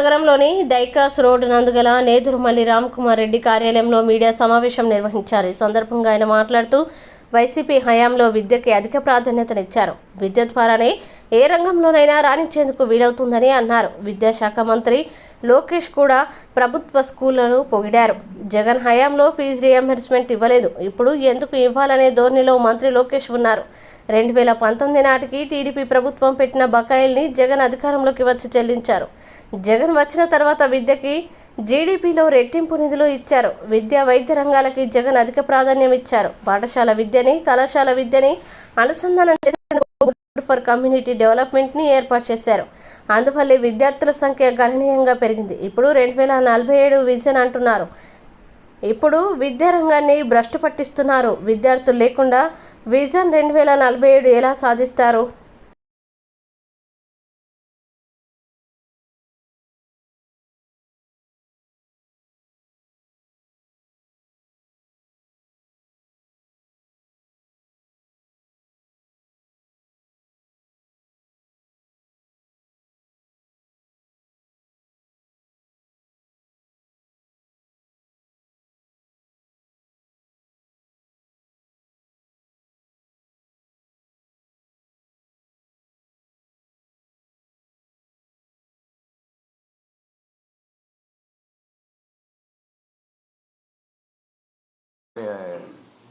నగరంలోని డైకాస్ రోడ్ నందుగల నేదురుమల్లి రామ్కుమార్ రెడ్డి కార్యాలయంలో మీడియా సమావేశం నిర్వహించారు. ఈ సందర్భంగా ఆయన మాట్లాడుతూ వైసీపీ హయాంలో విద్యకి అధిక ప్రాధాన్యతనిచ్చారు. విద్య ద్వారానే ఏ రంగంలోనైనా రాణించేందుకు వీలవుతుందని అన్నారు. విద్యాశాఖ మంత్రి లోకేష్ కూడా ప్రభుత్వ స్కూళ్ళను పొగిడారు. జగన్ హయాంలో ఫీజు రియంబర్స్మెంట్ ఇవ్వలేదు. ఇప్పుడు ఎందుకు ఇవ్వాలనే ధోరణిలో మంత్రి లోకేష్ ఉన్నారు. రెండు వేల పంతొమ్మిది నాటికి టీడీపీ ప్రభుత్వం పెట్టిన బకాయిల్ని జగన్ అధికారంలోకి వచ్చి చెల్లించారు. జగన్ వచ్చిన తర్వాత విద్యకి జీడీపీలో రెట్టింపు నిధులు ఇచ్చారు. విద్య వైద్య రంగాలకి జగన్ అధిక ప్రాధాన్యం ఇచ్చారు. పాఠశాల విద్యని కళాశాల విద్యని అనుసంధానం చేసేందుకు ఫర్ కమ్యూనిటీ డెవలప్మెంట్ని ఏర్పాటు చేశారు. అందువల్లే విద్యార్థుల సంఖ్య గణనీయంగా పెరిగింది. ఇప్పుడు రెండు వేల నలభై ఏడు విజన్ అంటున్నారు. ఇప్పుడు విద్యారంగాన్ని భ్రష్టు పట్టిస్తున్నారు. విద్యార్థులు లేకుండా విజన్ రెండు వేల నలభై ఏడు ఎలా సాధిస్తారు?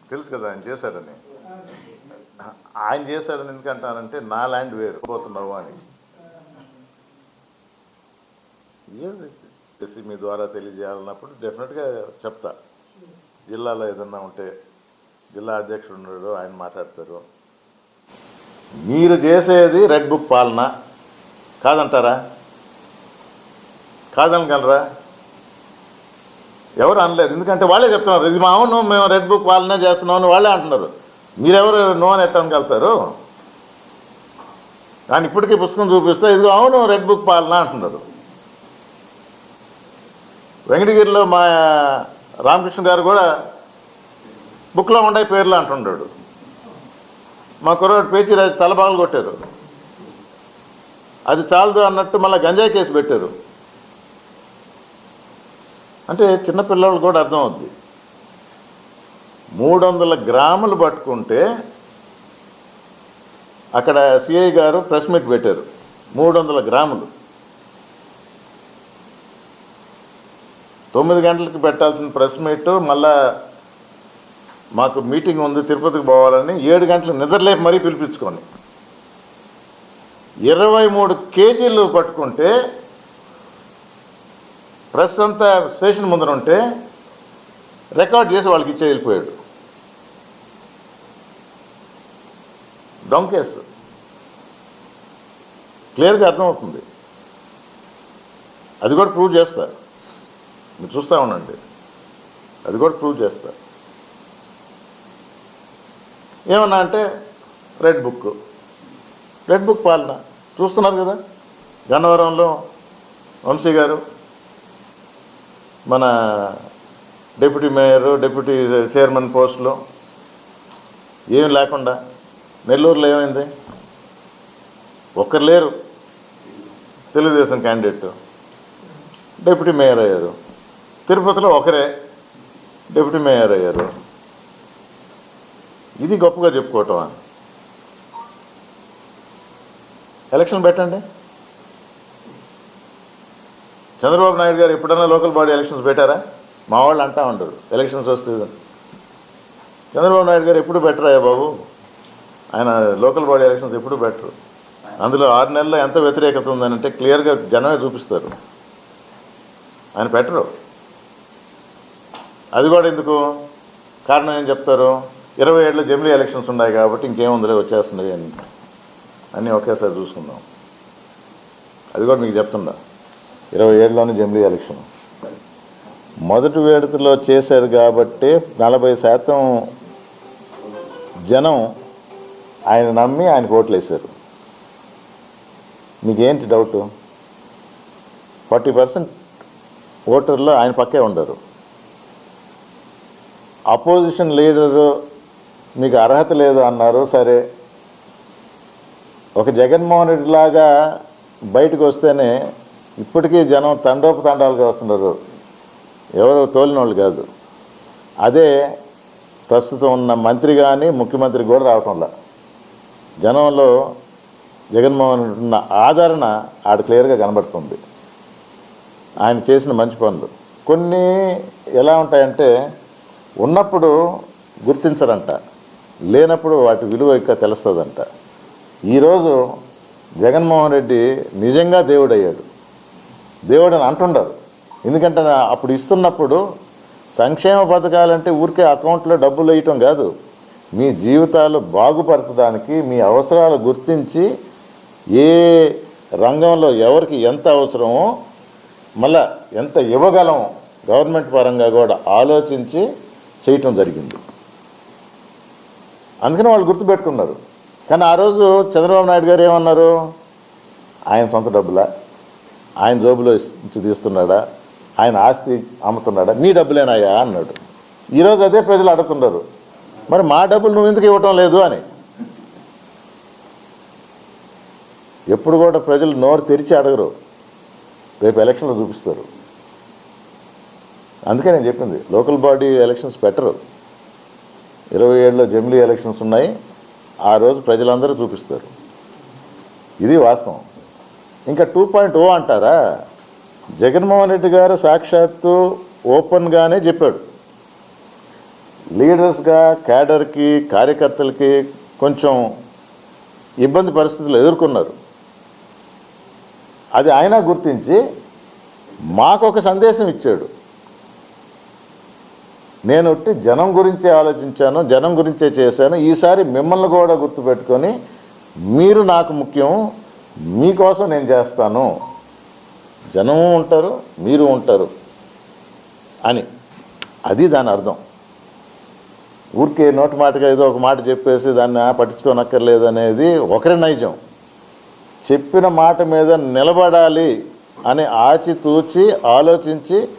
తెలుసు కదా ఆయన చేశాడని. ఆయన చేశాడని ఎందుకంటానంటే నా ల్యాండ్ వేరు పోతున్నావు అని. ఏది? చేసి మీ ద్వారా తెలియజేయాలన్నప్పుడు డెఫినెట్గా చెప్తా. జిల్లాలో ఏదన్నా ఉంటే జిల్లా అధ్యక్షుడు ఉన్నాడు ఆయన మాట్లాడతారు. మీరు చేసేది రెడ్ బుక్ పాలన. కాదంటారా? కాదనగలరా? ఎవరు అనలేరు. ఎందుకంటే వాళ్ళే చెప్తున్నారు ఇది మా అవును మేము రెడ్ బుక్ వాళ్ళనే చేస్తున్నాం అని వాళ్ళే అంటున్నారు. మీరెవరు నో అని ఎట్టగలుగుతారు కానీ ఇప్పటికీ పుస్తకం చూపిస్తే ఇదిగో అవును రెడ్ బుక్ పాలన అంటున్నారు. వెంకటగిరిలో మా రామకృష్ణ గారు కూడా బుక్లో ఉండే పేర్లు అంటున్నాడు మా కుర్రాడు పేచి రాజు తలబాగలు కొట్టారు అది చాలదు అన్నట్టు మళ్ళీ గంజాయి కేసు పెట్టారు. అంటే చిన్నపిల్లలు కూడా అర్థం అవుద్ది. మూడు వందల గ్రాములు పట్టుకుంటే అక్కడ సిఐ గారు ప్రెస్ మీట్ పెట్టారు. మూడు వందల గ్రాములు. తొమ్మిది గంటలకు పెట్టాల్సిన ప్రెస్ మీట్ మళ్ళా మాకు మీటింగ్ ఉంది తిరుపతికి పోవాలని ఏడు గంటలు నిద్రలేపు మరీ పిలిపించుకొని ఇరవై మూడు కేజీలు పట్టుకుంటే ప్రెస్ అంతా స్టేషన్ ముందర ఉంటే రికార్డ్ చేసి వాళ్ళకి ఇచ్చే వెళ్ళిపోయాడు. డొంకేస్. క్లియర్గా అర్థమవుతుంది. అది కూడా ప్రూవ్ చేస్తా. మీరు చూస్తూ ఉండండి. అది కూడా ప్రూవ్ చేస్తా. ఏమన్నా అంటే రెడ్ బుక్. రెడ్ బుక్ పాలన. చూస్తున్నారు కదా? గన్నవరంలో వంశీ గారు మన డిప్యూటీ మేయర్ డిప్యూటీ చైర్మన్ పోస్టులో ఏం లేకుండా నెల్లూరులో ఏమైంది? ఒక్కరు లేరు. తెలుగుదేశం క్యాండిడేట్ డిప్యూటీ మేయర్ అయ్యారు. తిరుపతిలో ఒకరే డిప్యూటీ మేయర్ అయ్యారు. ఇది గొప్పగా చెప్పుకోవటమా? ఎలక్షన్ పెట్టండి. చంద్రబాబు నాయుడు గారు ఎప్పుడన్నా లోకల్ బాడీ ఎలక్షన్స్ పెట్టారా? మా వాళ్ళు అంటా ఉంటారు ఎలక్షన్స్ వస్తే చంద్రబాబు నాయుడు గారు ఎప్పుడు పెట్టరా బాబు? ఆయన లోకల్ బాడీ ఎలక్షన్స్ ఎప్పుడు బెటరు అందులో ఆరు నెలల్లో ఎంత వ్యతిరేకత ఉందనంటే క్లియర్గా జనమే చూపిస్తారు. ఆయన పెట్టరు. అది కూడా ఎందుకు? కారణం ఏం చెప్తారు? ఇరవై ఏళ్ళలో జమిలీ ఎలక్షన్స్ ఉన్నాయి కాబట్టి ఇంకేముందిలే వచ్చేస్తున్నాయి అని. అన్నీ ఒకేసారి చూసుకుందాం. అది కూడా మీకు చెప్తుండా? ఇరవై ఏడులోనే జమిలీ ఎలక్షన్. మొదటి వేడుకలో చేశారు కాబట్టి నలభై శాతం జనం ఆయన నమ్మి ఆయన ఓట్లు వేశారు మీకేంటి డౌట్ ఫార్టీ పర్సెంట్ ఓటర్లు ఆయన పక్కే ఉండరు. అపోజిషన్ లీడరు మీకు అర్హత లేదు అన్నారు సరే. ఒక జగన్మోహన్ రెడ్డి లాగా బయటకు వస్తేనే ఇప్పటికీ జనం తండోపు తండాలుగా వస్తున్నారు ఎవరు తోలిన వాళ్ళు కాదు. అదే ప్రస్తుతం ఉన్న మంత్రి కానీ ముఖ్యమంత్రి కూడా రావటంలా జనంలో జగన్మోహన్ రెడ్డి ఉన్న ఆదరణ ఆడ క్లియర్గా కనబడుతుంది. ఆయన చేసిన మంచి పనులు. కొన్ని ఎలా ఉంటాయంటే ఉన్నప్పుడు గుర్తించరంట లేనప్పుడు వాటి విలువ ఇంకా తెలుస్తుందంట. ఈరోజు జగన్మోహన్ రెడ్డి నిజంగా దేవుడయ్యాడు. దేవుడు అని అంటుండరు. ఎందుకంటే అప్పుడు ఇస్తున్నప్పుడు సంక్షేమ పథకాలంటే ఊరికే అకౌంట్లో డబ్బులు వేయటం కాదు. మీ జీవితాలు బాగుపరచడానికి మీ అవసరాలు గుర్తించి ఏ రంగంలో ఎవరికి ఎంత అవసరమో మళ్ళా ఎంత ఇవ్వగలం గవర్నమెంట్ పరంగా కూడా ఆలోచించి చేయటం జరిగింది. అందుకని వాళ్ళు గుర్తుపెట్టుకున్నారు. కానీ ఆ రోజు చంద్రబాబు నాయుడు గారు ఏమన్నారు? ఆయన సొంత డబ్బులా? ఆయన జోబులో తీస్తున్నాడా? ఆయన ఆస్తి అమ్ముతున్నాడా? నీ డబ్బులేనాయా? అన్నాడు. ఈరోజు అదే ప్రజలు అడుగుతున్నారు మరి మా డబ్బులు నువ్వు ఎందుకు ఇవ్వటం లేదు అని. ఎప్పుడు కూడా ప్రజలు నోరు తెరిచి అడగరు. రేపు ఎలక్షన్లో చూపిస్తారు. అందుకే నేను చెప్పింది లోకల్ బాడీ ఎలక్షన్స్ పెట్టరు. ఇరవై ఏడులో జమిలీ ఎలక్షన్స్ ఉన్నాయి. ఆ రోజు ప్రజలందరూ చూపిస్తారు. ఇది వాస్తవం. ఇంకా టూ పాయింట్ ఓ అంటారా? జగన్మోహన్ రెడ్డి గారు సాక్షాత్తు ఓపెన్గానే చెప్పాడు. లీడర్స్గా క్యాడర్కి కార్యకర్తలకి కొంచెం ఇబ్బంది పరిస్థితులు ఎదుర్కొన్నారు. అది ఆయన గుర్తించి మాకు ఒక సందేశం ఇచ్చాడు. నేను ఒట్టి జనం గురించే ఆలోచించాను జనం గురించే చేశాను. ఈసారి మిమ్మల్ని కూడా గుర్తుపెట్టుకొని మీరు నాకు ముఖ్యం మీకోసం నేను చేస్తాను. జనము ఉంటారు మీరు ఉంటారు అని. అది దాని అర్థం. ఊరికే నోటి మాటగా ఏదో ఒక మాట చెప్పేసి దాన్ని ఆ, పట్టించుకోనక్కర్లేదు అనేది ఒకరి నైజం. చెప్పిన మాట మీద నిలబడాలి అని ఆచితూచి ఆలోచించి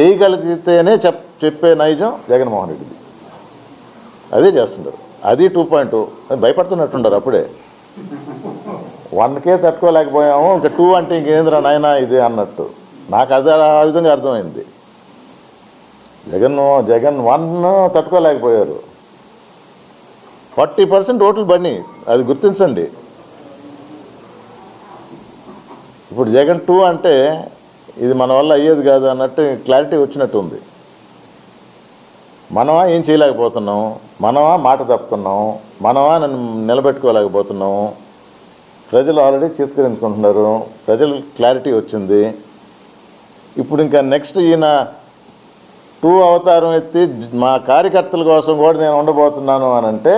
చేయగలిగితేనే చెప్ చెప్పే నైజం జగన్మోహన్ రెడ్డిది. అదే చేస్తుంటారు. అది టూ పాయింట్ oh. భయపడుతున్నట్టుండారు అప్పుడే. వన్కే తట్టుకోలేకపోయాము. ఇంకా టూ అంటే ఇంకేంద్రా నాయన ఇది అన్నట్టు. నాకు అది ఆ విధంగా అర్థమైంది. జగన్ జగన్ వన్ తట్టుకోలేకపోయారు. ఫార్టీ పర్సెంట్ ఓట్లు బండి అది గుర్తించండి. ఇప్పుడు జగన్ టూ అంటే ఇది మన వల్ల అయ్యేది కాదు అన్నట్టు క్లారిటీ వచ్చినట్టు ఉంది మనమా ఏం చేయలేకపోతున్నాం? మనమా మాట తప్పుతున్నాం మనమా నన్ను నిలబెట్టుకోలేకపోతున్నాము ప్రజలు ఆల్రెడీ చిత్కరించుకుంటున్నారు ప్రజలు క్లారిటీ వచ్చింది. ఇప్పుడు ఇంకా నెక్స్ట్ ఈయన టూ అవతారం ఎత్తి మా కార్యకర్తల కోసం కూడా నేను ఉండబోతున్నాను అని అంటే